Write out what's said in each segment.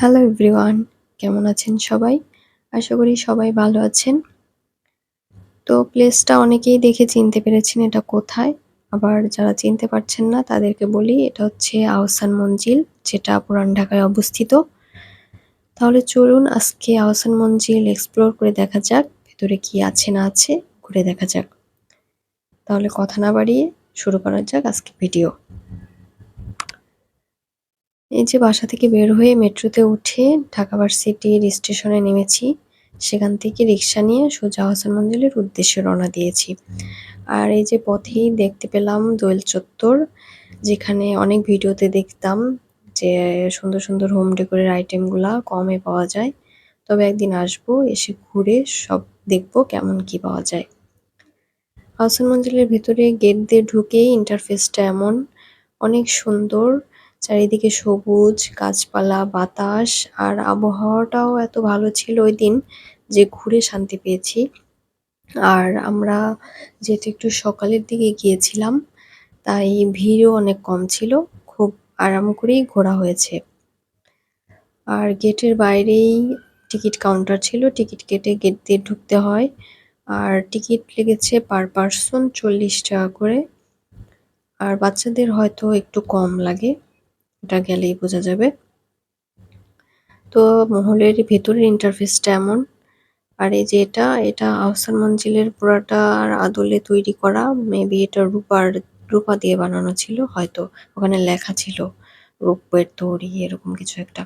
Hello everyone কেমন আছেন সবাই? আশা করি সবাই ভালো আছেন। তো প্লেসটা অনেকেই দেখে চিনতে পেরেছেন এটা কোথায়। আবার যারা চিনতে পারছেন না, তাদেরকে বলি এটা হচ্ছে আহসান মঞ্জিল, যেটা পুরান ঢাকায় অবস্থিত। তাহলে চলুন আজকে আহসান মঞ্জিল এক্সপ্লোর করে দেখা যাক, ভেতরে কি আছে না আছে, ঘুরে দেখা যাক। তাহলে কথা না বাড়িয়ে শুরু করা যাক আজকে ভিডিও এই যে বাসা থেকে বের হয়ে মেট্রোতে উঠে ঢাকা ভার্সিটির স্টেশনে নেমেছি, সেখান থেকে রিক্সা নিয়ে সোজা হাসান মঞ্জিলের উদ্দেশ্যে রওনা দিয়েছি। আর এই যে পথেই দেখতে পেলাম দোয়েল চত্বর, যেখানে অনেক ভিডিওতে দেখতাম যে সুন্দর সুন্দর হোম ডেকোরের আইটেমগুলা কমে পাওয়া যায়। তবে একদিন আসব, এসে ঘুরে সব দেখব কেমন কি পাওয়া যায়। হাসান মঞ্জিলের ভিতরে গেট দিয়ে ঢুকেই ইন্টারফেসটা এমন, অনেক সুন্দর চারিদিকে সবুজ গাছপালা, বাতাস, আর আবহাওয়াটাও এত ভালো ছিল ওই দিন যে ঘুরে শান্তি পেয়েছি। আর আমরা যেহেতু একটু সকালের দিকে গিয়েছিলাম, তাই ভিড়ও অনেক কম ছিল, খুব আরাম করেই ঘোরা হয়েছে। আর গেটের বাইরেই টিকিট কাউন্টার ছিল, টিকিট কেটে গেট দিয়ে ঢুকতে হয়। আর টিকিট লেগেছে পার পারসন চল্লিশ টাকা করে। আর বাচ্চাদের হয়তো একটু কম লাগে। এটা গেলেই বোঝা যাবে। তো মহলের ভেতরের ইন্টারফেসটা এমন। আর এই যে এটা এটা আহসান মঞ্জিলের পুরাটার আদলে তৈরি করা মেবি এটা রূপার, রূপা দিয়ে বানানো ছিল, হয়তো ওখানে লেখা ছিল রূপের তৈরি, এরকম কিছু একটা।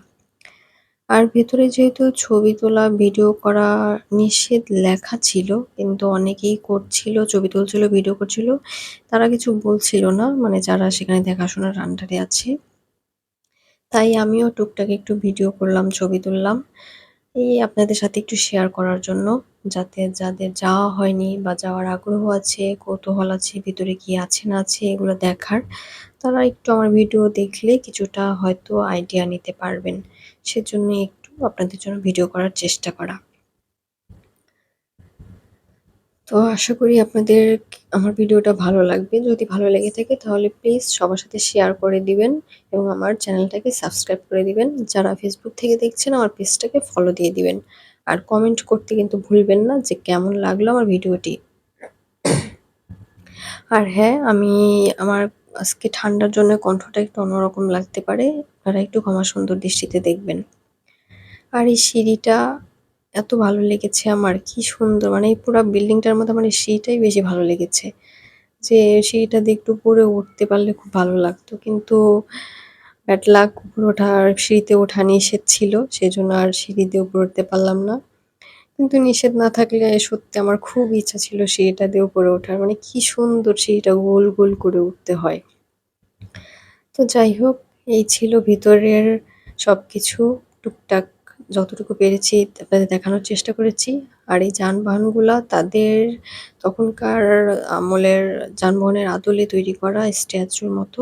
আর ভেতরে যেহেতু ছবি তোলা ভিডিও করা নিষেধ লেখা ছিল, কিন্তু অনেকেই করছিল, ছবি তুলছিল ভিডিও করছিল, তারা কিছু বলছিল না মানে যারা সেখানে দেখাশোনার আন্ডারে আছে। তাই আমিও টুকটাক একটু ভিডিও করলাম, ছবি তুললাম। এই আপনাদের সাথে একটু শেয়ার করার জন্য, যাতে যাদের যাওয়া হয়নি বা যাওয়ার আগ্রহ আছে, কৌতূহল আছে, ভিতরে কি আছে না আছে, এগুলো দেখার, তারা একটু আমার ভিডিও দেখলে কিছুটা হয়তো আইডিয়া নিতে পারবেন। সেজন্য একটু আপনাদের জন্য ভিডিও করার চেষ্টা করা। তো আশা করি আপনাদের আমার ভিডিওটা ভালো লাগবে। যদি ভালো লেগে থাকে তাহলে প্লিজ সবার সাথে শেয়ার করে দিবেন এবং আমার চ্যানেলটাকে সাবস্ক্রাইব করে দিবেন। যারা ফেসবুক থেকে দেখছেন আমার পেজটাকে ফলো দিয়ে দিবেন। আর কমেন্ট করতে কিন্তু ভুলবেন না যে কেমন লাগল আমার ভিডিওটি। আর হ্যাঁ আমি আমার আজকে ঠান্ডার জন্য কণ্ঠটা একটু অন্যরকম লাগতে পারে। আপনারা একটু ক্ষমা সুন্দর দৃষ্টিতে দেখবেন। আর এই সিঁড়িটা এত ভালো লেগেছে আমার, কি সুন্দর। মানে এই পুরো বিল্ডিংটার মধ্যে এই সিঁড়িটাই বেশি ভালো লেগেছে। যে সিঁড়িটা দিয়ে একটু উপরে উঠতে পারলে খুব ভালো লাগতো। কিন্তু ব্যাড লাক উপরে ওঠার সিঁড়িতে ওঠা নিষেধ ছিল সেই জন্য আর সিঁড়ি দিয়ে উপরে উঠতে পারলাম না। কিন্তু নিষেধ না থাকলে সত্যি আমার খুব ইচ্ছা ছিল সিঁড়িটা দিয়ে উপরে ওঠার। মানে কি সুন্দর সিঁড়িটা গোল গোল করে উঠতে হয়। তো যাই হোক, এই ছিল ভিতরের সব কিছু টুকটাক যতটুকু পেরেছি আপনাদের দেখানোর চেষ্টা করেছি। আর এই যানবাহনগুলা তাদের তখনকার আমলের যানবাহনের আদলে তৈরি করা স্ট্যাচুর মতো।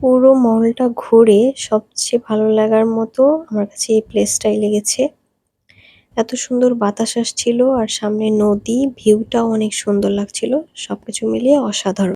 পুরো মলটা ঘুরে সবচেয়ে ভালো লাগার মতো আমার কাছে এই প্লেসটাই লেগেছে। এত সুন্দর বাতাস আসছিল আর সামনে নদী ভিউটাও অনেক সুন্দর লাগছিল। সবকিছু মিলিয়ে অসাধারণ।